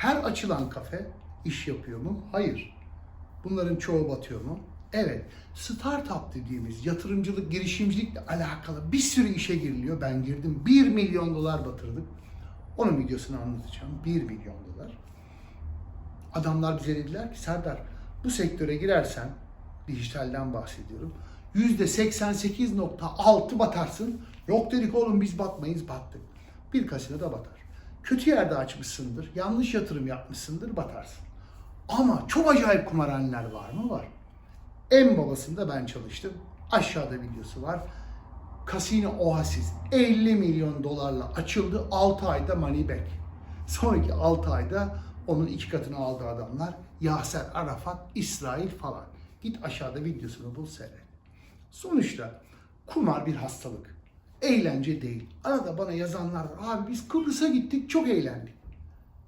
Her açılan kafe iş yapıyor mu? Hayır. Bunların çoğu batıyor mu? Evet. Startup dediğimiz yatırımcılık, girişimcilikle alakalı bir sürü işe giriliyor. Ben girdim. 1 milyon dolar batırdık. Onun videosunu anlatacağım. 1 milyon dolar. Adamlar bize dediler ki Serdar bu sektöre girersen dijitalden bahsediyorum. %88.6 batarsın. Yok dedik oğlum biz batmayız battık. Bir kasino da batar. Kötü yerde açmışsındır. Yanlış yatırım yapmışsındır batarsın. Ama çok acayip kumarhaneler var mı? Var. En babasında ben çalıştım. Aşağıda videosu var. Casino Oasis 50 milyon dolarla açıldı. 6 ayda money back. Sonraki 6 ayda onun iki katını aldı adamlar. Yaser Arafat, İsrail falan. Git aşağıda videosunu bul seyret. Sonuçta kumar bir hastalık. Eğlence değil. Arada bana yazanlar var. Abi biz Kıbrıs'a gittik çok eğlendik.